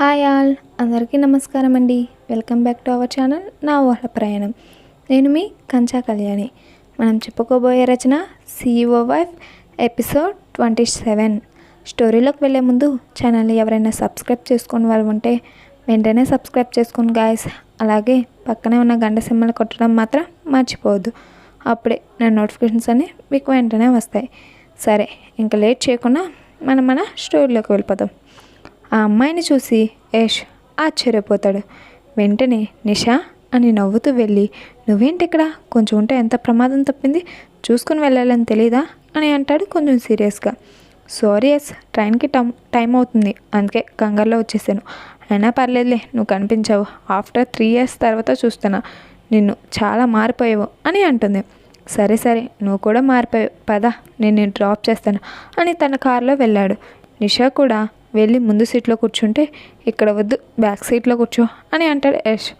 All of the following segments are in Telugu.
Hi all. అందరికీ నమస్కారం అండి. Welcome back to our channel నా ఊహల ప్రయాణం. నేను మీ కంచా కళ్యాణి. మనం చెప్పుకోబోయే Rachana CEO wife episode twenty seven స్టోరీలోకి వెళ్ళే ముందు ఛానల్ని ఎవరైనా సబ్స్క్రైబ్ చేసుకుని వాళ్ళు ఉంటే వెంటనే సబ్స్క్రైబ్ చేసుకుని గాయస్. అలాగే పక్కనే ఉన్న గంట సిమ్మలు కొట్టడం మాత్రం మర్చిపోవద్దు. అప్పుడే నా నోటిఫికేషన్స్ అన్నీ మీకు వెంటనే వస్తాయి. సరే ఇంకా లేట్ చేయకుండా మనం మన స్టోరీలోకి వెళ్ళిపోతాం ఆ అమ్మాయిని చూసి యష్ ఆశ్చర్యపోతాడు. వెంటనే నిషా అని నవ్వుతూ వెళ్ళి నువ్వేంటి ఇక్కడ కొంచెం ఉంటే ఎంత ప్రమాదం తప్పింది? చూసుకుని వెళ్ళాలని తెలీదా? అని అంటాడు కొంచెం సీరియస్గా. సారీ ఎస్ ట్రైన్కి టైం టైం అవుతుంది. అందుకే కంగారులో వచ్చేసాను. అయినా పర్లేదులే నువ్వు కనిపించావు. ఆఫ్టర్ త్రీ ఇయర్స్ తర్వాత చూస్తున్నా. నిన్ను చాలా మారిపోయావు అని అంటుంది. సరే సరే నువ్వు కూడా మారిపోయావు. పద నేను నిన్ను డ్రాప్ చేస్తాను అని తన కారులో వెళ్ళాడు. నిషా కూడా వెళ్ళి ముందు సీట్లో కూర్చుంటే ఇక్కడ వద్దు బ్యాక్ సీట్లో కూర్చో అని అంటాడు యష్.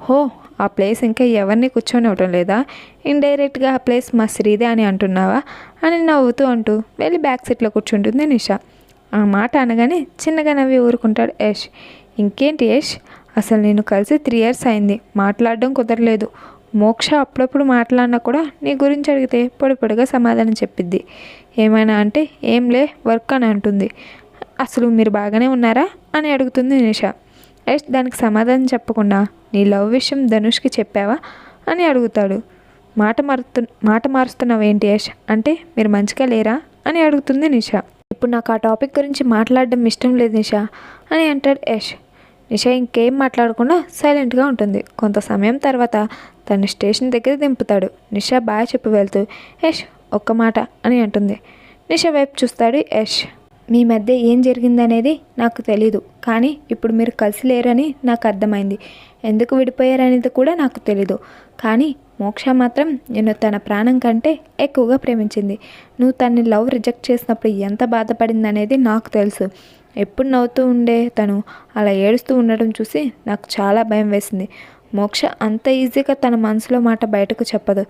హో ఆ ప్లేస్ ఇంకా ఎవరిని కూర్చొని ఇవ్వటం లేదా? ఇండైరెక్ట్గా ఆ ప్లేస్ మా శ్రీదే అని అంటున్నావా? అని నవ్వుతూ అంటూ వెళ్ళి బ్యాక్ సీట్లో కూర్చుంటుంది నిషా. ఆ మాట అనగానే చిన్నగా నవ్వి ఊరుకుంటాడు యష్. ఇంకేంటి యష్? అసలు నేను కలిసి త్రీ ఇయర్స్ అయింది. మాట్లాడడం కుదరలేదు. మోక్ష అప్పుడప్పుడు మాట్లాడినా కూడా నీ గురించి అడిగితే పొడి పొడిగా సమాధానం చెప్పిద్ది. ఏమైనా అంటే ఏం లే వర్క్ అని అంటుంది. అసలు మీరు బాగానే ఉన్నారా? అని అడుగుతుంది నిష. యష్ దానికి సమాధానం చెప్పకుండా నీ లవ్ విషయం ధనుష్కి చెప్పావా? అని అడుగుతాడు. మాట మారుతు మాట మారుస్తున్నావేంటి యష్? అంటే మీరు మంచిగా లేరా? అని అడుగుతుంది నిష. ఇప్పుడు నాకు ఆ టాపిక్ గురించి మాట్లాడడం ఇష్టం లేదు నిష అని అంటాడు యష్. నిష ఇంకేం మాట్లాడకుండా సైలెంట్గా ఉంటుంది. కొంత సమయం తర్వాత తను స్టేషన్ దగ్గర దింపుతాడు. నిష బాగా చెప్పి వెళ్తూ యష్ ఒక్క మాట అని అంటుంది. నిషా వైపు చూస్తాడు యష్. మీ మధ్య ఏం జరిగిందనేది నాకు తెలీదు. కానీ ఇప్పుడు మీరు కలిసి లేరని నాకు అర్థమైంది. ఎందుకు విడిపోయారనేది కూడా నాకు తెలీదు. కానీ మోక్ష మాత్రం నేను తన ప్రాణం కంటే ఎక్కువగా ప్రేమించింది. నువ్వు తన్ని లవ్ రిజెక్ట్ చేసినప్పుడు ఎంత బాధపడింది అనేది నాకు తెలుసు. ఎప్పుడు నవ్వుతూ ఉండే తను అలా ఏడుస్తూ ఉండడం చూసి నాకు చాలా భయం వేసింది. మోక్ష అంత ఈజీగా తన మనసులో మాట బయటకు చెప్పదు.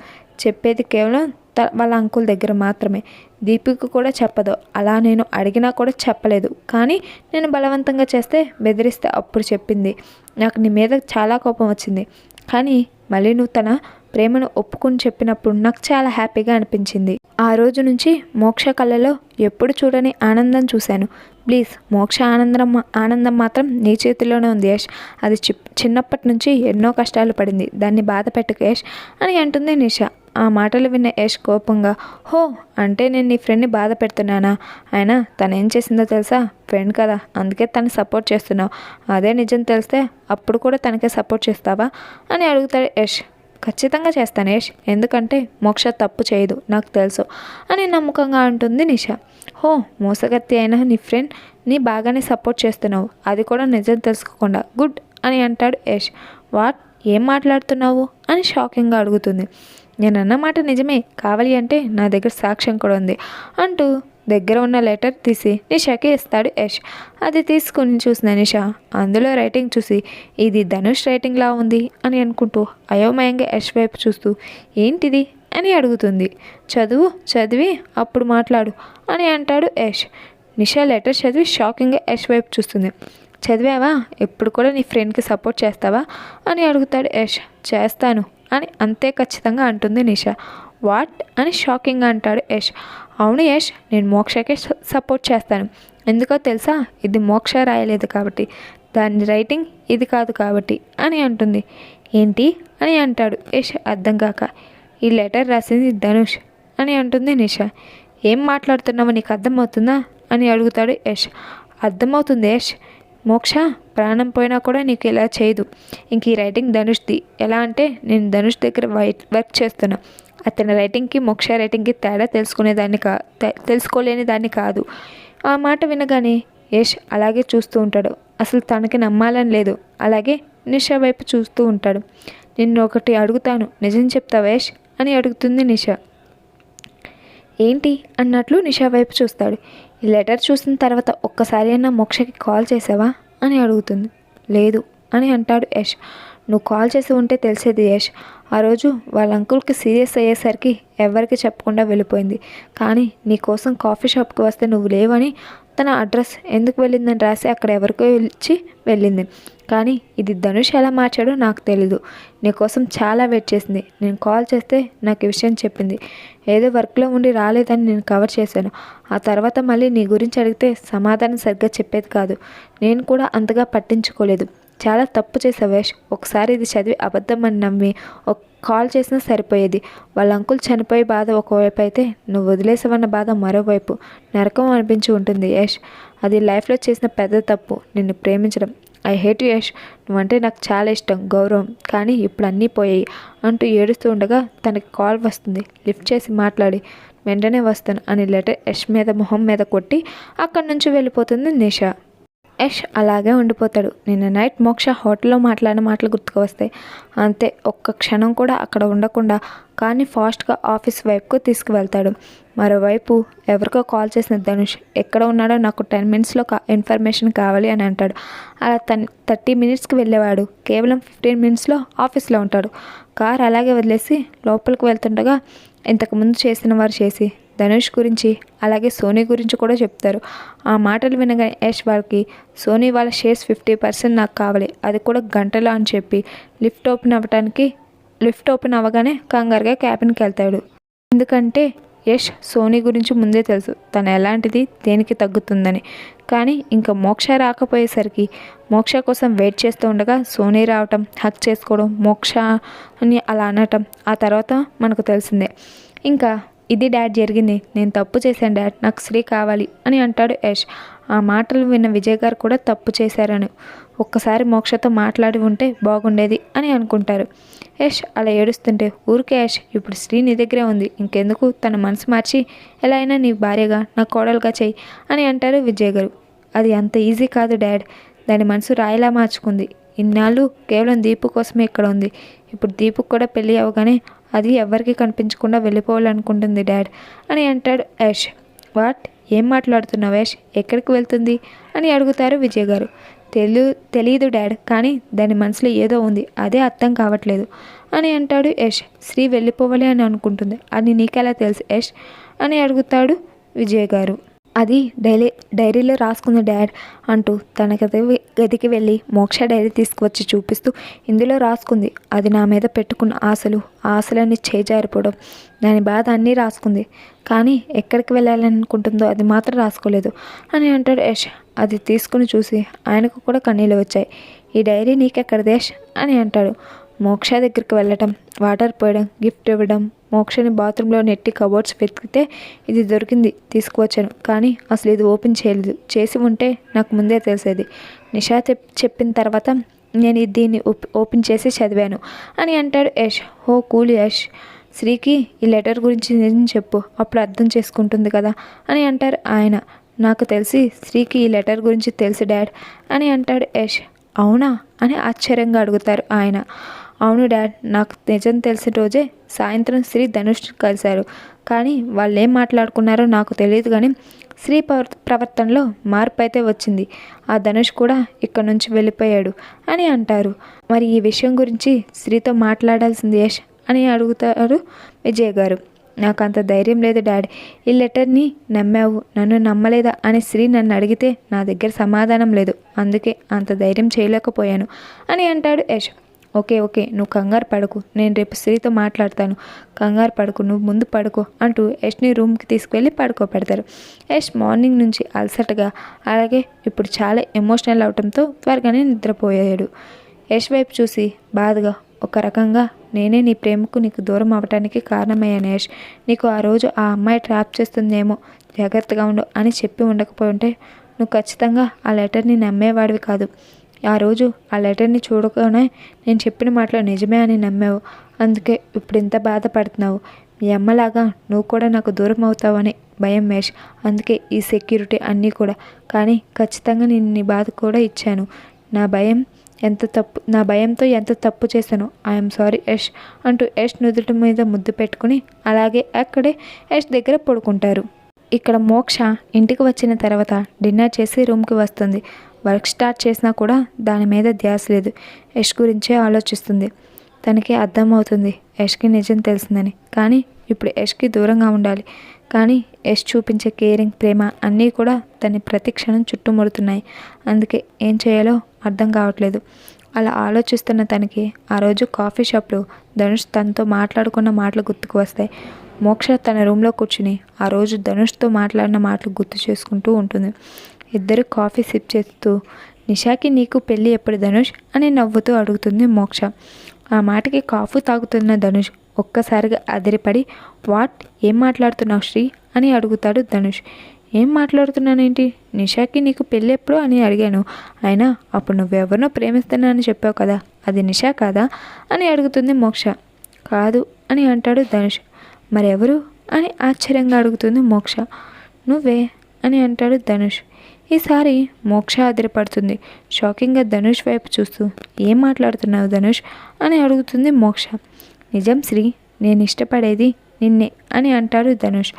చెప్పేది కేవలం త వాళ్ళ అంకుల్ దగ్గర మాత్రమే. దీపిక కూడా చెప్పదు. అలా నేను అడిగినా కూడా చెప్పలేదు. కానీ నేను బలవంతంగా చేస్తే బెదిరిస్తే అప్పుడు చెప్పింది. నాకు నీ మీద చాలా కోపం వచ్చింది. కానీ మళ్ళీ నువ్వు తన ప్రేమను ఒప్పుకుని చెప్పినప్పుడు నాకు చాలా హ్యాపీగా అనిపించింది. ఆ రోజు నుంచి మోక్ష కళలో ఎప్పుడు చూడని ఆనందం చూశాను. ప్లీజ్ మోక్ష ఆనందం ఆనందం మాత్రం నీ చేతిలోనే ఉంది యష్. అది చి చిన్నప్పటి నుంచి ఎన్నో కష్టాలు పడింది. దాన్ని బాధ పెట్టకు యష్ అని అంటుంది నిష. ఆ మాటలు విన్న యష్ కోపంగా హో అంటే నేను నీ ఫ్రెండ్ని బాధ పెడుతున్నానా? అయినా తను ఏం చేసిందో తెలుసా? ఫ్రెండ్ కదా అందుకే తను సపోర్ట్ చేస్తున్నావు. అదే నిజం తెలిస్తే అప్పుడు కూడా తనకే సపోర్ట్ చేస్తావా? అని అడుగుతాడు యష్. ఖచ్చితంగా చేస్తాను యష్ ఎందుకంటే మోక్ష తప్పు చేయదు నాకు తెలుసు అని నమ్మకంగా అంటుంది నిష. హో మోసగత్తి అయిన నీ ఫ్రెండ్ నీ బాగానే సపోర్ట్ చేస్తున్నావు. అది కూడా నిజం తెలుసుకోకుండా. గుడ్ అని అంటాడు యష్. వాట్? ఏం మాట్లాడుతున్నావు? అని షాకింగ్గా అడుగుతుంది. నేను అన్నమాట నిజమే. కావాలి అంటే నా దగ్గర సాక్ష్యం కూడా ఉంది అంటూ దగ్గర ఉన్న లెటర్ తీసి నిషాకి ఇస్తాడు యష్. అది తీసుకుని చూసిన నిషా అందులో రైటింగ్ చూసి ఇది ధనుష్ రైటింగ్లా ఉంది అని అనుకుంటూ అయోమయంగా యష్ వైపు చూస్తూ ఏంటిది? అని అడుగుతుంది. చదువు చదివి అప్పుడు మాట్లాడు అని అంటాడు యష్. నిషా లెటర్ చదివి షాకింగ్గా యష్ వైపు చూస్తుంది. చదివావా? ఎప్పుడు కూడా నీ ఫ్రెండ్కి సపోర్ట్ చేస్తావా? అని అడుగుతాడు యష్. చేస్తాను అని అంతే ఖచ్చితంగా అంటుంది నిషా. వాట్? అని షాకింగ్గా అంటాడు యష్. అవును యష్ నేను మోక్షకే సపోర్ట్ చేస్తాను. ఎందుకో తెలుసా? ఇది మోక్ష రాయలేదు కాబట్టి. దాని రైటింగ్ ఇది కాదు కాబట్టి అని అంటుంది. ఏంటి? అని అంటాడు యష్ అర్థం కాక. ఈ లెటర్ రాసింది ధనుష్ అని అంటుంది నిష. ఏం మాట్లాడుతున్నావో నీకు అర్థమవుతుందా? అని అడుగుతాడు యష్. అర్థమవుతుంది యష్. మోక్ష ప్రాణం పోయినా కూడా నీకు ఇలా చేయదు. ఇంక ఈ రైటింగ్ ధనుష్ది. ఎలా అంటే నేను ధనుష్ దగ్గర వైట్ వర్క్ చేస్తున్నా. అతని రైటింగ్కి మోక్ష రైటింగ్కి తేడా తెలుసుకునేదాన్ని కా తెలుసుకోలేని దాన్ని కాదు. ఆ మాట వినగానే యష్ అలాగే చూస్తూ ఉంటాడు. అసలు తనకి నమ్మాలని లేదు. అలాగే నిషా వైపు చూస్తూ ఉంటాడు. నిన్ను ఒకటి అడుగుతాను. నిజం చెప్తావా యష్? అని అడుగుతుంది నిషా. ఏంటి? అన్నట్లు నిషా వైపు చూస్తాడు. ఈ లెటర్ చూసిన తర్వాత ఒక్కసారి అయినా మోక్షకి కాల్ చేసావా? అని అడుగుతుంది. లేదు. అని అంటాడు యష్. నువ్వు కాల్ చేసి ఉంటే తెలిసేది యష్. ఆ రోజు వాళ్ళ అంకుల్కి సీరియస్ అయ్యేసరికి ఎవరికి చెప్పకుండా వెళ్ళిపోయింది. కానీ నీ కోసం కాఫీ షాప్కి వస్తే నువ్వు లేవని తన అడ్రస్ ఎందుకు వెళ్ళిందని రాసి అక్కడ ఎవరికో ఇచ్చి వెళ్ళింది. కానీ ఇది ధనుష్ ఎలా మార్చాడో నాకు తెలీదు. నీకోసం చాలా వెయిట్ చేసింది. నేను కాల్ చేస్తే నాకు ఈ విషయం చెప్పింది. ఏదో వర్క్లో ఉండి రాలేదని నేను కవర్ చేశాను. ఆ తర్వాత మళ్ళీ నీ గురించి అడిగితే సమాధానం సరిగ్గా చెప్పేది కాదు. నేను కూడా అంతగా పట్టించుకోలేదు. చాలా తప్పు చేసావు యష్ ఒకసారి ఇది చదివి అబద్ధం అని నమ్మి ఒక కాల్ చేసినా సరిపోయేది. వాళ్ళ అంకుల్ చనిపోయే బాధ ఒకవైపు అయితే నువ్వు వదిలేసావన్న బాధ మరోవైపు నరకం అనిపించి ఉంటుంది యష్ అది లైఫ్లో చేసిన పెద్ద తప్పు నిన్ను ప్రేమించడం. ఐ హేట్ యష్ నువ్వంటే నాకు చాలా ఇష్టం గౌరవం. కానీ ఇప్పుడు అన్నీ పోయాయి అంటూ ఏడుస్తూ ఉండగా తనకి కాల్ వస్తుంది. లిఫ్ట్ చేసి మాట్లాడి. వెంటనే వస్తాను అని లెటర్ యష్ మీద మొహం మీద కొట్టి అక్కడి నుంచి వెళ్ళిపోతుంది నిషా. యష్ అలాగే ఉండిపోతాడు. నిన్న నైట్ మోక్ష హోటల్లో మాట్లాడిన మాటలు గుర్తుకు వస్తాయి అంతే ఒక్క క్షణం కూడా అక్కడ ఉండకుండా కానీ ఫాస్ట్గా ఆఫీస్ వైపుకు తీసుకువెళ్తాడు. మరోవైపు ఎవరికో కాల్ చేసిన ధనుష్ ఎక్కడ ఉన్నాడో నాకు టెన్ మినిట్స్లో కా ఇన్ఫర్మేషన్ కావాలి అని అంటాడు. అలా తన్ థర్టీ మినిట్స్కి వెళ్ళేవాడు. కేవలం ఫిఫ్టీన్ మినిట్స్లో ఆఫీస్లో ఉంటాడు. కార్ అలాగే వదిలేసి లోపలికి వెళ్తుండగా ఇంతకుముందు చేసిన వారు చేసి ధనుష్ గురించి అలాగే సోనీ గురించి కూడా చెప్తారు. ఆ మాటలు వినగానే యష్ వాళ్ళకి సోనీ వాళ్ళ షేర్స్ ఫిఫ్టీ పర్సెంట్ నాకు కావాలి అది కూడా గంటలో అని చెప్పి లిఫ్ట్ ఓపెన్ అవ్వటానికి లిఫ్ట్ ఓపెన్ అవ్వగానే కంగారుగా క్యాబిన్కి వెళ్తాడు. ఎందుకంటే యష్ సోనీ గురించి ముందే తెలుసు తను ఎలాంటిది దేనికి తగ్గుతుందని. కానీ ఇంకా మోక్ష రాకపోయేసరికి మోక్ష కోసం వెయిట్ చేస్తూ ఉండగా సోనీ రావటం హక్ చేసుకోవడం మోక్ష అని అలా అనటం ఆ తర్వాత మనకు తెలిసిందే. ఇంకా ఇది డాడ్ జరిగింది. నేను తప్పు చేశాను డాడ్. నాకు శ్రీ కావాలి అని అంటాడు యష్. ఆ మాటలు విన్న విజయ్ గారు కూడా తప్పు చేశారని. ఒక్కసారి మోక్షతో మాట్లాడి ఉంటే బాగుండేది అని అనుకుంటారు. యష్ అలా ఏడుస్తుంటే ఊరికే యష్ ఇప్పుడు శ్రీ నీ దగ్గరే ఉంది. ఇంకెందుకు? తన మనసు మార్చి ఎలా అయినా నీ భార్యగా నా కోడలుగా చెయ్యి అని అంటారు విజయ్ గారు. అది అంత ఈజీ కాదు డాడ్. దాని మనసు రాయిలా మార్చుకుంది. ఇన్నాళ్ళు కేవలం దీపు కోసమే ఇక్కడ ఉంది. ఇప్పుడు దీపుకు కూడా పెళ్ళి అవగానే అది ఎవరికి కనిపించకుండా వెళ్ళిపోవాలనుకుంటుంది డాడ్. అని అంటాడు యష్. వాట్? ఏం మాట్లాడుతున్నావు యష్? ఎక్కడికి వెళ్తుంది? అని అడుగుతారు విజయ్ గారు. తెలు తెలియదు డాడ్ కానీ దాని మనసులో ఏదో ఉంది. అదే అర్థం కావట్లేదు. అని అంటాడు యష్. శ్రీ వెళ్ళిపోవాలి అని అనుకుంటుంది. అని నీకెలా తెలుసు యష్? అని అడుగుతాడు విజయ్ గారు. అది డైలీ డైరీలో రాసుకున్న డాడ్ అంటూ తన గది గదికి వెళ్ళి మోక్ష డైరీ తీసుకువచ్చి చూపిస్తూ ఇందులో రాసుకుంది. అది నా మీద పెట్టుకున్న ఆశలు ఆశలన్నీ చేజారిపోవడం. దాని బాధ అన్నీ రాసుకుంది. కానీ ఎక్కడికి వెళ్ళాలనుకుంటుందో అది మాత్రం రాసుకోలేదు అని అంటాడు యష్. అది తీసుకుని చూసి ఆయనకు కూడా కన్నీళ్ళు వచ్చాయి. ఈ డైరీ నీకెక్కడ దేశ్ అని అంటాడు. మోక్ష దగ్గరికి వెళ్ళటం వాటర్ పోయడం గిఫ్ట్ ఇవ్వడం మోక్షని బాత్రూంలో నెట్టి కబోర్డ్స్ వెతికితే ఇది దొరికింది తీసుకువచ్చాను. కానీ అసలు ఇది ఓపెన్ చేయలేదు. చేసి ఉంటే నాకు ముందే తెలిసేది. నిషా చెప్పిన తర్వాత నేను దీన్ని ఓపెన్ చేసి చదివాను. అని అంటాడు యష్. హో కూల్ యష్! శ్రీకి ఈ లెటర్ గురించి నిజం చెప్పు. అప్పుడు అర్థం చేసుకుంటుంది కదా? అని అంటారు ఆయన. నాకు తెలిసి శ్రీకి ఈ లెటర్ గురించి తెలుసు డాడ్. అని అంటాడు యష్. అవునా? అని ఆశ్చర్యంగా అడుగుతారు ఆయన. అవును డాడ్ నాకు నిజం తెలిసిన రోజే సాయంత్రం శ్రీ ధనుష్ కలిశారు. కానీ వాళ్ళు ఏం మాట్లాడుకున్నారో నాకు తెలియదు కానీ శ్రీ ప్రవర్తనలో మార్పు అయితే వచ్చింది. ఆ ధనుష్ కూడా ఇక్కడ నుంచి వెళ్ళిపోయాడు అని అంటారు. మరి ఈ విషయం గురించి శ్రీతో మాట్లాడాల్సింది యశ్ అని అడుగుతారు విజయ్ గారు. నాకు అంత ధైర్యం లేదు డాడ్ ఈ లెటర్ని నమ్మావు నన్ను నమ్మలేదా అని శ్రీ నన్ను అడిగితే నా దగ్గర సమాధానం లేదు. అందుకే అంత ధైర్యం చేయలేకపోయాను అని అంటాడు యశ్ ఓకే ఓకే నువ్వు కంగారు పడకు నేను రేపు శ్రీతో మాట్లాడతాను. కంగారు పడుకు నువ్వు ముందు పడుకో అంటూ యష్ని రూమ్కి తీసుకువెళ్ళి పడుకోబెడతారు యష్ మార్నింగ్ నుంచి అలసటగా అలాగే ఇప్పుడు చాలా ఎమోషనల్ అవటంతో త్వరగానే నిద్రపోయాడు. యష్ వైపు చూసి బాధగా ఒక రకంగా నేనే నీ ప్రేమకు నీకు దూరం అవ్వటానికి కారణమయ్యాను యష్. నీకు ఆ రోజు ఆ అమ్మాయి ట్రాప్ చేస్తుందేమో జాగ్రత్తగా ఉండు అని చెప్పి ఉండకపోయి ఉంటే నువ్వు ఖచ్చితంగా ఆ లెటర్ని నమ్మేవాడివి కాదు. ఆ రోజు ఆ లెటర్ని చూడగానే నేను చెప్పిన మాటలు నిజమే అని నమ్మావు. అందుకే ఇప్పుడు ఇంత బాధపడుతున్నావు. మీ అమ్మలాగా నువ్వు కూడా నాకు దూరం అవుతావని భయం మేష్. అందుకే ఈ సెక్యూరిటీ అన్నీ కూడా. కానీ ఖచ్చితంగా నేను నీ బాధ కూడా ఇచ్చాను. నా భయం ఎంత తప్పు నా భయంతో ఎంత తప్పు చేశాను ఐఎమ్ సారీ యష్ అంటూ యష్ నుదుటి మీద ముద్దు పెట్టుకుని అలాగే అక్కడే యష్ దగ్గర పడుకుంటారు. ఇక్కడ మోక్ష ఇంటికి వచ్చిన తర్వాత డిన్నర్ చేసి రూమ్కి వస్తుంది. వర్క్ స్టార్ట్ చేసినా కూడా దాని మీద ధ్యాస లేదు. యష్ గురించే ఆలోచిస్తుంది. తనకి అర్థమవుతుంది. యష్కి నిజం తెలిసిందని. కానీ ఇప్పుడు యష్కి దూరంగా ఉండాలి. కానీ యష్ చూపించే కేరింగ్ ప్రేమ అన్నీ కూడా తన ప్రతి క్షణం చుట్టుముడుతున్నాయి. అందుకే ఏం చేయాలో అర్థం కావట్లేదు. అలా ఆలోచిస్తున్న తనకి ఆ రోజు కాఫీ షాప్లో ధనుష్ తనతో మాట్లాడుకున్న మాటలు గుర్తుకు వస్తాయి. మోక్ష తన రూమ్లో కూర్చుని ఆ రోజు ధనుష్తో మాట్లాడిన మాటలు గుర్తు చేసుకుంటూ ఉంటుంది. ఇద్దరు కాఫీ సిప్ చేస్తూ నిషాకి నీకు పెళ్ళి ఎప్పుడు ధనుష్? అని నవ్వుతూ అడుగుతుంది మోక్ష. ఆ మాటకి కాఫీ తాగుతున్న ధనుష్ ఒక్కసారిగా అదిరిపడి వాట్? ఏం మాట్లాడుతున్నావు శ్రీ? అని అడుగుతాడు ధనుష్. ఏం మాట్లాడుతున్నానేంటి? నిషాకి నీకు పెళ్ళి ఎప్పుడు? అని అడిగాను. అయినా అప్పుడు నువ్వెవరినో ప్రేమిస్తున్నానని చెప్పావు కదా అది నిషా కాదా? అని అడుగుతుంది మోక్ష. కాదు అని అంటాడు ధనుష్. మరెవరు? అని ఆశ్చర్యంగా అడుగుతుంది మోక్ష. నువ్వే? అని అంటాడు ధనుష్. ఈసారి మోక్ష ఆధారపడుతుంది. షాకింగ్గా ధనుష్ వైపు చూస్తూ ఏం మాట్లాడుతున్నావు ధనుష్? అని అడుగుతుంది మోక్ష. నిజం శ్రీ నేను ఇష్టపడేది నిన్నే అని అంటాడు ధనుష్.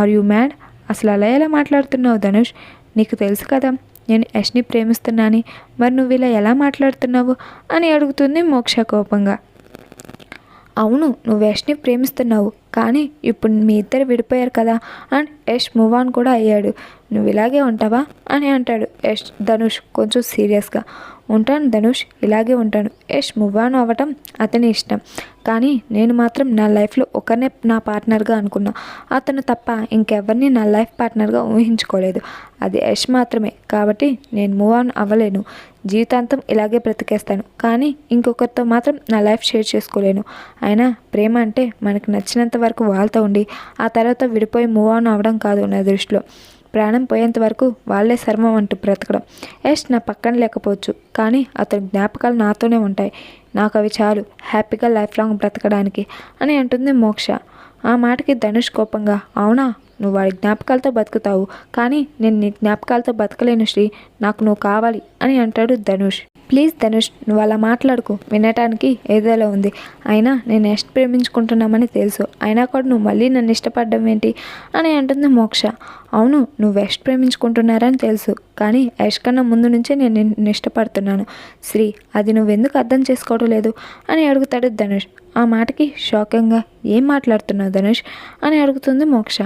Are you mad? అసలు అలా ఎలా మాట్లాడుతున్నావు ధనుష్? నీకు తెలుసు కదా నేను యష్ని ప్రేమిస్తున్నాని. మరి నువ్వు ఇలా ఎలా మాట్లాడుతున్నావు? అని అడుగుతుంది మోక్ష కోపంగా. అవును నువ్వు యష్ని ప్రేమిస్తున్నావు కానీ ఇప్పుడు మీ ఇద్దరు విడిపోయారు కదా అండ్ యష్ మూవ్ ఆన్ కూడా అయ్యాడు. నువ్వు ఇలాగే ఉంటావా? అని అంటాడు యష్. ధనుష్ కొంచెం సీరియస్గా ఉంటాను ధనుష్ ఇలాగే ఉంటాను. యష్ మూవ్ ఆన్ అవ్వటం అతని ఇష్టం. కానీ నేను మాత్రం నా లైఫ్లో ఒకరినే నా పార్ట్నర్గా అనుకున్నా. అతను తప్ప ఇంకెవరిని నా లైఫ్ పార్ట్నర్గా ఊహించుకోలేదు. అది యష్ మాత్రమే. కాబట్టి నేను మూవ్ ఆన్ అవ్వలేను. జీవితాంతం ఇలాగే బ్రతికేస్తాను. కానీ ఇంకొకరితో మాత్రం నా లైఫ్ షేర్ చేసుకోలేను. అయినా ప్రేమ అంటే మనకు నచ్చినంత వరకు వాళ్ళతో ఉండి ఆ తర్వాత విడిపోయి మూవ్ ఆన్ అవ్వడం కాదు నా దృష్టిలో. ప్రాణం పోయేంత వరకు వాళ్ళే శర్మం అంటూ బ్రతకడం. యష్ నా పక్కన లేకపోవచ్చు కానీ అతని జ్ఞాపకాలు నాతోనే ఉంటాయి. నాకు అవి చాలు హ్యాపీగా లైఫ్ లాంగ్ బ్రతకడానికి అని అంటుంది మోక్ష. ఆ మాటకి ధనుష్ కోపంగా అవునా నువ్వు వాడి జ్ఞాపకాలతో బతుకుతావు కానీ నేను నీ జ్ఞాపకాలతో బతకలేను శ్రీ నాకు నువ్వు కావాలి అని అంటాడు ధనుష్. ప్లీజ్ ధనుష్ నువ్వు అలా మాట్లాడుకు. వినటానికి ఏదోలా ఉంది. అయినా నేను ఎస్ట్ ప్రేమించుకుంటున్నామని తెలుసు. అయినా కూడా నువ్వు మళ్ళీ నన్ను ఇష్టపడడం ఏంటి? అని అంటుంది మోక్ష. అవును నువ్వు ఎస్ట్ ప్రేమించుకుంటున్నారని తెలుసు. కానీ యష్ కన్నా ముందు నుంచే నేను నిన్ను ఇష్టపడుతున్నాను. శ్రీ అది నువ్వెందుకు అర్థం చేసుకోవడం లేదు? అని అడుగుతాడు ధనుష్. ఆ మాటకి షాకింగ్గా ఏం మాట్లాడుతున్నావు ధనుష్? అని అడుగుతుంది మోక్ష.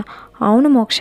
అవును మోక్ష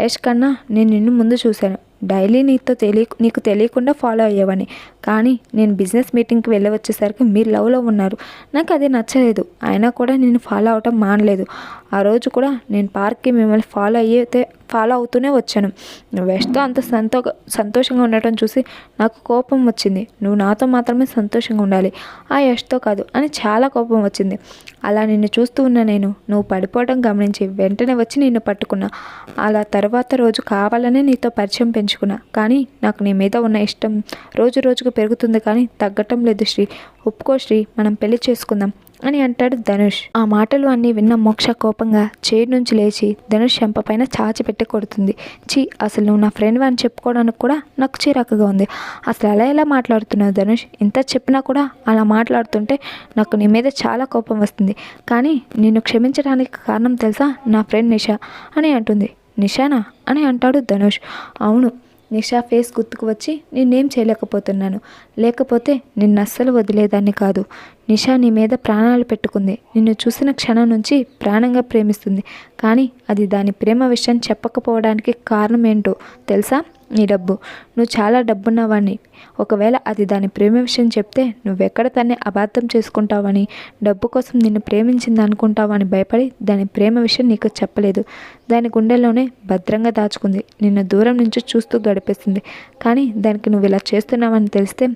యష్ కన్నా నేను నిన్ను ముందు చూశాను. డైలీ నీతో తెలియ నీకు తెలియకుండా ఫాలో అయ్యేవాడిని. కానీ నేను బిజినెస్ మీటింగ్కి వెళ్ళి వచ్చేసరికి మీరు లవ్లో ఉన్నారు. నాకు అది నచ్చలేదు. అయినా కూడా నేను ఫాలో అవటం మానలేదు. ఆ రోజు కూడా నేను పార్క్కి మిమ్మల్ని ఫాలో అయ్యితే ఫాలో అవుతూనే వచ్చాను. నువ్వు వెస్ట్తో అంత సంతో సంతోషంగా ఉండటం చూసి నాకు కోపం వచ్చింది. నువ్వు నాతో మాత్రమే సంతోషంగా ఉండాలి. ఆ యష్తో కాదు అని చాలా కోపం వచ్చింది. అలా నిన్ను చూస్తూ ఉన్న నేను నువ్వు పడిపోవడం గమనించి వెంటనే వచ్చి నిన్ను పట్టుకున్నా. అలా తర్వాత రోజు కావాలనే నీతో పరిచయం పెంచుకున్నా. కానీ నాకు నీ మీద ఉన్న ఇష్టం రోజు రోజుకు పెరుగుతుంది కానీ తగ్గటం లేదు శ్రీ. ఒప్పుకో శ్రీ మనం పెళ్ళి చేసుకుందాం. అని అంటాడు ధనుష్. ఆ మాటలు అన్నీ విన్న మోక్ష కోపంగా చేడు నుంచి లేచి ధనుష్ చెంప పైన చాచి పెట్టి కొడుతుంది. చీ అసలు నువ్వు నా ఫ్రెండ్ అని చెప్పుకోవడానికి కూడా నాకు చిరాకుగా ఉంది. అసలు అలా ఎలా మాట్లాడుతున్నావు ధనుష్? ఇంత చెప్పినా కూడా అలా మాట్లాడుతుంటే నాకు నీ మీద చాలా కోపం వస్తుంది. కానీ నిన్ను క్షమించడానికి కారణం తెలుసా? నా ఫ్రెండ్ నిషా అని అంటుంది. నిషానా? అని అంటాడు ధనుష్. అవును నిషా ఫేస్ గుర్తుకు వచ్చి నేనేం చేయలేకపోతున్నాను. లేకపోతే నిన్ను అస్సలు వదిలేదాన్ని కాదు. నిషా నీ మీద ప్రాణాలు పెట్టుకుంది. నిన్ను చూసిన క్షణం నుంచి ప్రాణంగా ప్రేమిస్తుంది. కానీ అది దాని ప్రేమ విషయం చెప్పకపోవడానికి కారణం ఏంటో తెలుసా? నీ డబ్బు. నువ్వు చాలా డబ్బున్నవాడిని ఒకవేళ అది దాని ప్రేమ విషయం చెప్తే నువ్వెక్కడ తన్ని అబార్థం చేసుకుంటావని డబ్బు కోసం నిన్ను ప్రేమించింది అనుకుంటావని భయపడి దాని ప్రేమ విషయం నీకు చెప్పలేదు. దాని గుండెల్లోనే భద్రంగా దాచుకుంది. నిన్ను దూరం నుంచి చూస్తూ గడిపేస్తుంది కానీ దానికి నువ్వు ఇలా చేస్తున్నావని తెలిస్తే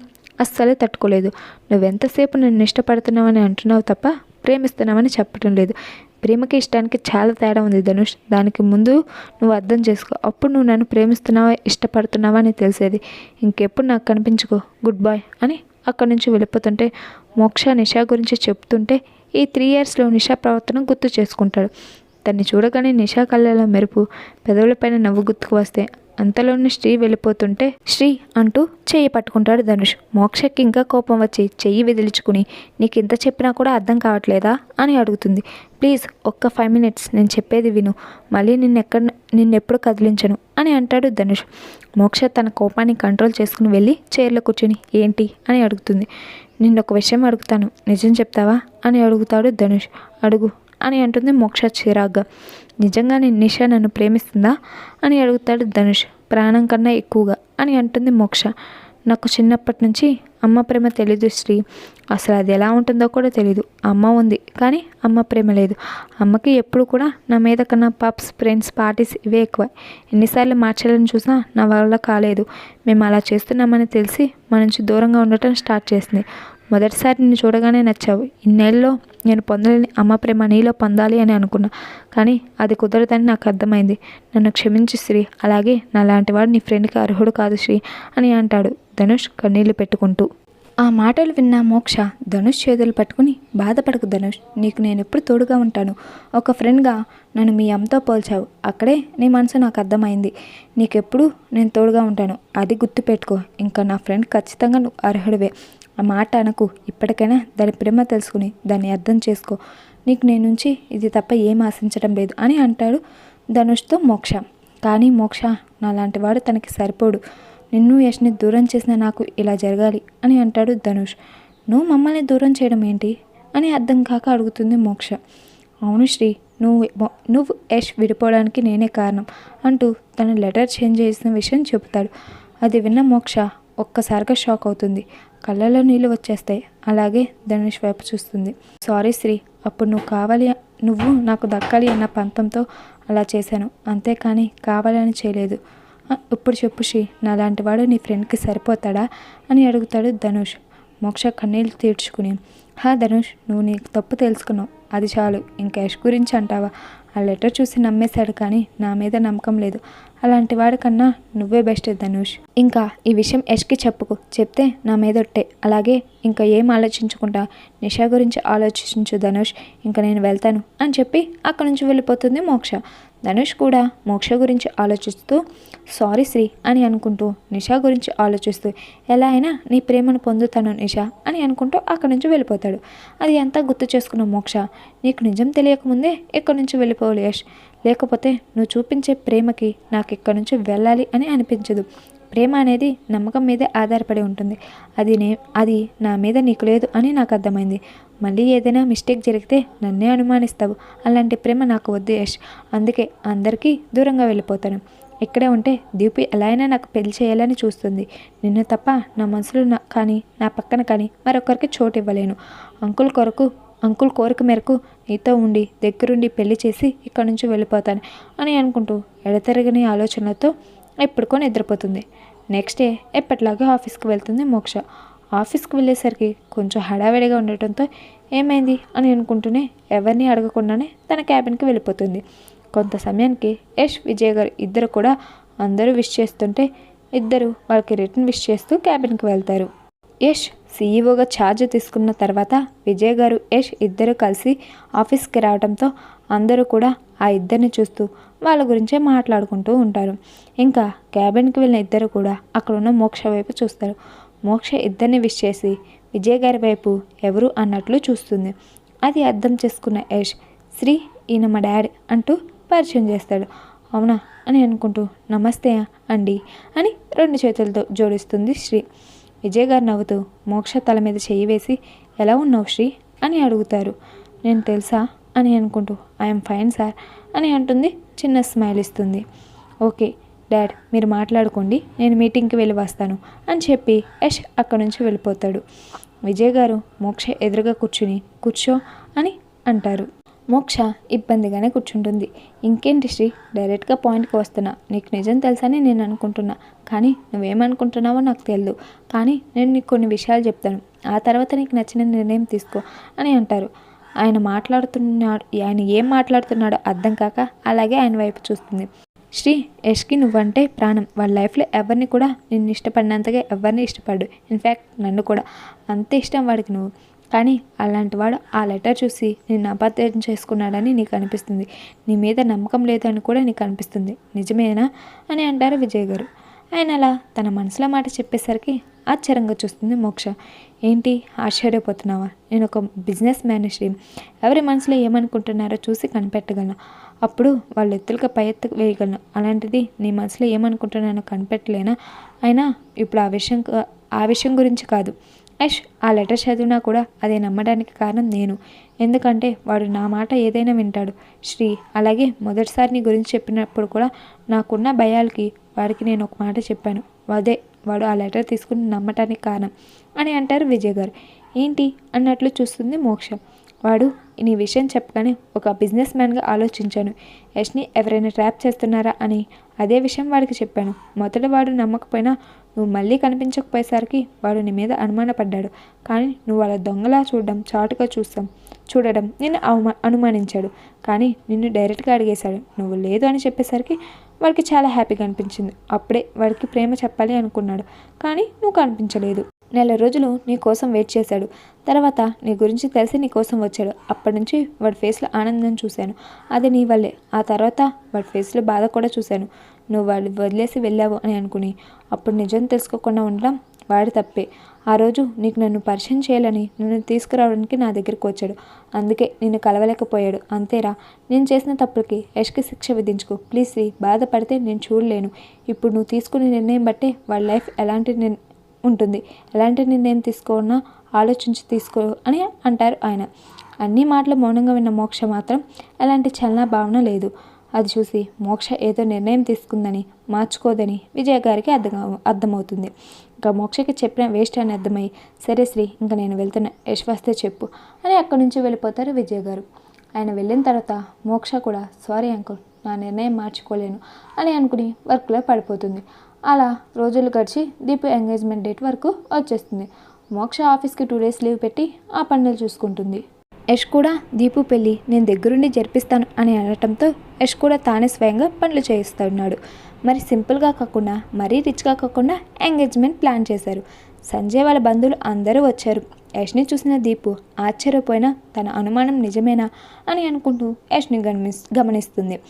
అస్సలే తట్టుకోలేదు. నువ్వెంతసేపు నన్ను ఇష్టపడుతున్నావని అంటున్నావు తప్ప ప్రేమిస్తున్నావని చెప్పడం లేదు. ప్రేమకి ఇష్టానికి చాలా తేడా ఉంది ధనుష్. దానికి ముందు నువ్వు అర్థం చేసుకో. అప్పుడు నువ్వు నన్ను ప్రేమిస్తున్నావా ఇష్టపడుతున్నావా అని తెలిసేది. ఇంకెప్పుడు నాకు కనిపించుకో. గుడ్ బాయ్ అని అక్కడి నుంచి వెళ్ళిపోతుంటే మోక్ష నిషా గురించి చెప్తుంటే ఈ త్రీ ఇయర్స్లో నిషా ప్రవర్తన గుర్తు చేసుకుంటాడు. తన్ని చూడగానే నిషా కళ్ళలో మెరుపు పెదవులపైన నవ్వు గుర్తుకు వస్తే అంతలోనే శ్రీ వెళ్ళిపోతుంటే శ్రీ అంటూ చెయ్యి పట్టుకుంటాడు ధనుష్. మోక్షకి ఇంకా కోపం వచ్చి చెయ్యి విదిలించుకుని నీకు ఇంత చెప్పినా కూడా అర్థం కావట్లేదా? అని అడుగుతుంది. ప్లీజ్ ఒక్క ఫైవ్ మినిట్స్ నేను చెప్పేది విను. మళ్ళీ నిన్నెక్కడ నిన్నెప్పుడు కదిలించను అని అంటాడు ధనుష్. మోక్ష తన కోపాన్ని కంట్రోల్ చేసుకుని వెళ్ళి చైర్లో కూర్చుని ఏంటి? అని అడుగుతుంది. నిన్న ఒక విషయం అడుగుతాను. నిజం చెప్తావా? అని అడుగుతాడు ధనుష్. అడుగు. అని అంటుంది మోక్ష చిరాగ్గా. నిజంగానే నిష నన్ను ప్రేమిస్తుందా? అని అడుగుతాడు ధనుష్. ప్రాణం కన్నా ఎక్కువగా అని అంటుంది మోక్ష. నాకు చిన్నప్పటి నుంచి అమ్మ ప్రేమ తెలీదు శ్రీ. అసలు అది ఎలా ఉంటుందో కూడా తెలీదు. అమ్మ ఉంది కానీ అమ్మ ప్రేమ లేదు. అమ్మకి ఎప్పుడు కూడా నా మీద కన్నా పప్స్ ఫ్రెండ్స్ పార్టీస్ ఇవే ఎక్కువ. ఎన్నిసార్లు మార్చాలని చూసినా నా వల్ల కాలేదు. మేము అలా చేస్తున్నామని తెలిసి మన నుంచి దూరంగా ఉండటం స్టార్ట్ చేసింది. మొదటిసారి నిన్ను చూడగానే నచ్చావు. ఇన్నేళ్ళలో నేను పొందలేని అమ్మ ప్రేమ నీలో పొందాలి అని అనుకున్నా. కానీ అది కుదరదని నాకు అర్థమైంది. నన్ను క్షమించి శ్రీ. అలాగే నా లాంటివాడు నీ ఫ్రెండ్కి అర్హుడు కాదు శ్రీ అని అంటాడు ధనుష్ కన్నీళ్ళు పెట్టుకుంటూ. ఆ మాటలు విన్న మోక్ష ధనుష్ చేతులు పట్టుకుని బాధపడకు ధనుష్. నీకు నేను ఎప్పుడు తోడుగా ఉంటాను. ఒక ఫ్రెండ్గా నన్ను మీ అమ్మతో పోల్చావు. అక్కడే నీ మనసు నాకు అర్థమైంది. నీకెప్పుడు నేను తోడుగా ఉంటాను. అది గుర్తుపెట్టుకో. ఇంకా నా ఫ్రెండ్ ఖచ్చితంగా నువ్వు అర్హుడివే. ఆ మాట అనకు. ఇప్పటికైనా దాని ప్రేమ తెలుసుకుని దాన్ని అర్థం చేసుకో. నీకు నేను నుంచి ఇది తప్ప ఏం ఆశించడం లేదు అని అంటాడు ధనుష్తో మోక్ష. కానీ మోక్ష నాలాంటి వాడు తనకి సరిపోడు. నిన్ను యష్ని దూరం చేసిన నాకు ఇలా జరగాలి అని అంటాడు ధనుష్. నువ్వు మమ్మల్ని దూరం చేయడం ఏంటి? అని అర్థం కాక అడుగుతుంది మోక్ష. అవును శ్రీ నువ్వు నువ్వు యష్ విడిపోవడానికి నేనే కారణం అంటూ తన లెటర్ చేంజ్ చేసిన విషయం చెబుతాడు. అది విన్న మోక్ష ఒక్కసారిగా షాక్ అవుతుంది. కళ్ళలో నీళ్ళు వచ్చేస్తాయి. అలాగే ధనుష్ వైపు చూస్తుంది. సారీ శ్రీ అప్పుడు నువ్వు కావాలి నువ్వు నాకు దక్కాలి అన్న పంతంతో అలా చేశాను. అంతేకాని కావాలని చేయలేదు. ఇప్పుడు చెప్పు శ్రీ నాలాంటి వాడు నీ ఫ్రెండ్కి సరిపోతాడా? అని అడుగుతాడు ధనుష్. మోక్ష కన్నీళ్ళు తీర్చుకుని హా ధనుష్ నువ్వు నీకు తప్పు తెలుసుకున్నావు. అది చాలు. ఇంకా యష్ గురించి అంటావా? ఆ లెటర్ చూసి నమ్మేశాడు కానీ నా మీద నమ్మకం లేదు. అలాంటి వాడికన్నా నువ్వే బెస్ట్ ధనుష్. ఇంకా ఈ విషయం యష్కి చెప్పుకు. చెప్తే నా మీద ఒట్టే. అలాగే ఇంకా ఏం ఆలోచించుకుంటా? నిషా గురించి ఆలోచించు ధనుష్. ఇంకా నేను వెళ్తాను అని చెప్పి అక్కడి నుంచి వెళ్ళిపోతుంది మోక్ష. ధనుష్ కూడా మోక్ష గురించి ఆలోచిస్తూ సారీ శ్రీ అని అనుకుంటూ నిషా గురించి ఆలోచిస్తూ ఎలా అయినా నీ ప్రేమను పొందుతాను నిషా అని అనుకుంటూ అక్కడి నుంచి వెళ్ళిపోతాడు. అది అంతా గుర్తు చేసుకున్న మోక్ష నీకు నిజం తెలియకముందే ఇక్కడి నుంచి వెళ్ళిపోవాలి లేకపోతే నువ్వు చూపించే ప్రేమకి నాకు ఇక్కడి నుంచి వెళ్ళాలి అని అనిపించదు. ప్రేమ అనేది నమ్మకం మీదే ఆధారపడి ఉంటుంది. అది నే అది నా మీద నీకు లేదు అని నాకు అర్థమైంది. మళ్ళీ ఏదైనా మిస్టేక్ జరిగితే నన్నే అనుమానిస్తావు. అలాంటి ప్రేమ నాకు వద్దు యష్. అందుకే అందరికీ దూరంగా వెళ్ళిపోతాను. ఇక్కడే ఉంటే దీపి ఎలా అయినా నాకు పెళ్ళి చేయాలని చూస్తుంది. నిన్ను తప్ప నా మనసులో నా కానీ నా పక్కన కానీ మరొకరికి చోటు ఇవ్వలేను. అంకుల్ కొరకు అంకుల్ కోరిక మేరకు నీతో ఉండి దగ్గరుండి పెళ్ళి చేసి ఇక్కడి నుంచి వెళ్ళిపోతాను అని అనుకుంటూ ఎడతెరగని ఆలోచనలతో ఎప్పుడుకో నిద్రపోతుంది. నెక్స్ట్ డే ఎప్పటిలాగే ఆఫీస్కి వెళ్తుంది మోక్ష. ఆఫీస్కి వెళ్ళేసరికి కొంచెం హడావిడిగా ఉండటంతో ఏమైంది అని అనుకుంటూనే ఎవరిని అడగకుండానే తన క్యాబిన్కి వెళ్ళిపోతుంది. కొంత సమయానికి యష్ విజయ్ గారు ఇద్దరు కూడా అందరూ విష్ చేస్తుంటే ఇద్దరు వాళ్ళకి రిటర్న్ విష్ చేస్తూ క్యాబిన్కి వెళ్తారు. యష్ సీఈఓగా ఛార్జ్ తీసుకున్న తర్వాత విజయ్ గారు యష్ ఇద్దరు కలిసి ఆఫీస్కి రావడంతో అందరూ కూడా ఆ ఇద్దరిని చూస్తూ వాళ్ళ గురించే మాట్లాడుకుంటూ ఉంటారు. ఇంకా క్యాబిన్కి వెళ్ళిన ఇద్దరు కూడా అక్కడ ఉన్న మోక్ష వైపు చూస్తారు. మోక్ష ఇద్దరిని విష్ చేసి విజయ్ గారి వైపు ఎవరు అన్నట్లు చూస్తుంది. అది అర్థం చేసుకున్న యష్ శ్రీ ఈయన మా డాడీ అంటూ పరిచయం చేస్తాడు. అవునా? అని అనుకుంటూ నమస్తే అండి అని రెండు చేతులతో జోడిస్తుంది శ్రీ. విజయ్ గారు నవ్వుతూ మోక్ష తల మీద చేయి వేసి ఎలా ఉన్నావు శ్రీ? అని అడుగుతారు. నేను తెలుసా? అని అనుకుంటూ ఐఎమ్ ఫైన్ సార్ అని అంటుంది చిన్న స్మైల్ ఇస్తుంది. ఓకే డాడ్ మీరు మాట్లాడుకోండి నేను మీటింగ్కి వెళ్ళి వస్తాను అని చెప్పి యష్ అక్కడి నుంచి వెళ్ళిపోతాడు. విజయ్ గారు మోక్ష ఎదురుగా కూర్చుని కూర్చో అని అంటారు. మోక్ష ఇబ్బందిగానే కూర్చుంటుంది. ఇంకేంటి శ్రీ డైరెక్ట్గా పాయింట్కి వస్తున్నా. నీకు నిజం తెలుసని నేను అనుకుంటున్నా. కానీ నువ్వేమనుకుంటున్నావో నాకు తెలియదు కానీ నేను నీకు కొన్ని విషయాలు చెప్తాను. ఆ తర్వాత నీకు నచ్చిన నిర్ణయం తీసుకో అని అంటారు. ఆయన మాట్లాడుతున్నాడు ఆయన ఏం మాట్లాడుతున్నాడో అర్థం కాక అలాగే ఆయన వైపు చూస్తుంది. శ్రీ యష్కి నువ్వంటే ప్రాణం. వాళ్ళ లైఫ్లో ఎవరిని కూడా నిన్ను ఇష్టపడినంతగా ఎవరిని ఇష్టపడు ఇన్ఫ్యాక్ట్ నన్ను కూడా. అంత ఇష్టం వాడికి నువ్వు. కానీ అలాంటి వాడు ఆ లెటర్ చూసి నిన్ను అపార్థం చేసుకున్నాడని నీకు అనిపిస్తుంది. నీ మీద నమ్మకం లేదని కూడా నీకు అనిపిస్తుంది. నిజమేనా? అని అంటారు విజయ్ గారు. ఆయన అలా తన మనసులో మాట చెప్పేసరికి ఆశ్చర్యంగా చూస్తుంది మోక్ష. ఏంటి ఆశ్చర్యపోతున్నావా? నేను ఒక బిజినెస్ శ్రీ. ఎవరి మనసులో ఏమనుకుంటున్నారో చూసి కనిపెట్టగలను. అప్పుడు వాళ్ళు ఎత్తులకు పై ఎత్తు వేయగలను. అలాంటిది నీ మనసులో ఏమనుకుంటున్నానో కనిపెట్టలేనా? అయినా ఇప్పుడు ఆ విషయం ఆ విషయం గురించి కాదు. యష్ ఆ లెటర్ చదివినా కూడా అదే నమ్మడానికి కారణం నేను. ఎందుకంటే వాడు నా మాట ఏదైనా వింటాడు. శ్రీ అలాగే మొదటిసారి నీ గురించి చెప్పినప్పుడు కూడా నాకున్న భయాలకి వాడికి నేను ఒక మాట చెప్పాను. అదే వాడు ఆ లెటర్ తీసుకుని నమ్మటానికి కారణం అని అంటారు విజయ్ గారు. ఏంటి? అన్నట్లు చూస్తుంది మోక్ష. వాడు నీ విషయం చెప్పగానే ఒక బిజినెస్ మ్యాన్గా ఆలోచించాను. యష్ని ఎవరైనా ట్రాప్ చేస్తున్నారా అని అదే విషయం వాడికి చెప్పాను. మొదట వాడు నమ్మకపోయినా నువ్వు మళ్ళీ కనిపించకపోయేసరికి వాడు నీ మీద అనుమానపడ్డాడు. కానీ నువ్వు వాళ్ళ దొంగలా చూడడం చాటుగా చూస్తాం చూడడం నిన్ను అవమా అనుమానించాడు. కానీ నిన్ను డైరెక్ట్గా అడిగేశాడు. నువ్వు లేదు అని చెప్పేసరికి వాడికి చాలా హ్యాపీగా అనిపించింది. అప్పుడే వాడికి ప్రేమ చెప్పాలి అనుకున్నాడు. కానీ నువ్వు కనిపించలేదు. నెల రోజులు నీ కోసం వెయిట్ చేశాడు. తర్వాత నీ గురించి తెలిసి నీ కోసం వచ్చాడు. అప్పటి నుంచి వాడి ఫేస్లో ఆనందం చూశాను. అది నీ వల్లే. ఆ తర్వాత వాడి ఫేస్లో బాధ కూడా చూశాను. నువ్వు వాళ్ళు వదిలేసి వెళ్ళావు అని అనుకుని. అప్పుడు నిజం తెలుసుకోకుండా ఉండడం వాడి తప్పే. ఆ రోజు నీకు నన్ను పరిచయం చేయాలని నిన్ను తీసుకురావడానికి నా దగ్గరికి వచ్చాడు. అందుకే నిన్ను కలవలేకపోయాడు. అంతేరా నేను చేసిన తప్పులకి యష్కి శిక్ష విధించుకో. ప్లీజ్ శ్రీ బాధపడితే నేను చూడలేను. ఇప్పుడు నువ్వు తీసుకునే నిర్ణయం బట్టే వాళ్ళ లైఫ్ ఎలాంటి నిర్ ఉంటుంది. ఎలాంటి నిర్ణయం తీసుకోనా ఆలోచించి తీసుకో అని అంటారు ఆయన. అన్ని మాటలు మౌనంగా విన్న మోక్ష మాత్రం ఎలాంటి చలనా భావన లేదు. అది చూసి మోక్ష ఏదో నిర్ణయం తీసుకుందని మార్చుకోదని విజయ గారికి అర్థం అర్థమవుతుంది. ఇంకా మోక్షకి చెప్పిన వేస్ట్ అని అర్థమై సరే శ్రీ ఇంకా నేను వెళ్తున్నా. యశ్ వస్తే చెప్పు అని అక్కడి నుంచి వెళ్ళిపోతారు విజయ్ గారు. ఆయన వెళ్ళిన తర్వాత మోక్ష కూడా సారీ అంకుల్ నా నిర్ణయం మార్చుకోలేను అని అనుకుని వర్క్లో పడిపోతుంది. అలా రోజులు గడిచి దీపు ఎంగేజ్మెంట్ డేట్ వరకు వచ్చేస్తుంది. మోక్ష ఆఫీస్కి టూ డేస్ లీవ్ పెట్టి ఆ పనులు చూసుకుంటుంది. యష్ కూడా దీపు పెళ్ళి నేను దగ్గరుండి జరిపిస్తాను అని అనటంతో యష్ కూడా తానే స్వయంగా పనులు చేయిస్తున్నాడు. మరి సింపుల్గా కాకుండా మరీ రిచ్గా కాకుండా ఎంగేజ్మెంట్ ప్లాన్ చేశారు. సంజయ్ వాళ్ళ బంధువులు అందరూ వచ్చారు. యష్ని చూసిన దీపు ఆశ్చర్యపోయినా తన అనుమానం నిజమేనా అని అనుకుంటూ యష్ని గమనిస్ గమనిస్తుంది.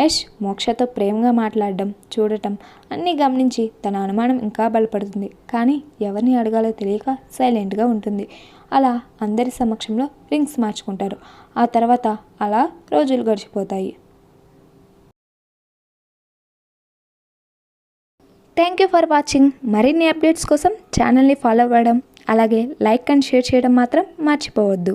యష్ మోక్షతో ప్రేమగా మాట్లాడడం చూడటం అన్నీ గమనించి తన అనుమానం ఇంకా బలపడుతుంది. కానీ ఎవరిని అడగాలో తెలియక సైలెంట్గా ఉంటుంది. అలా అందరి సమక్షంలో రింగ్స్ మార్చుకుంటారు. ఆ తర్వాత అలా రోజులు గడిచిపోతాయి. థ్యాంక్ యూ ఫర్ వాచింగ్ మరిన్ని అప్డేట్స్ కోసం ఛానల్ని ఫాలో అవ్వడం అలాగే లైక్ అండ్ షేర్ చేయడం మాత్రం మర్చిపోవద్దు.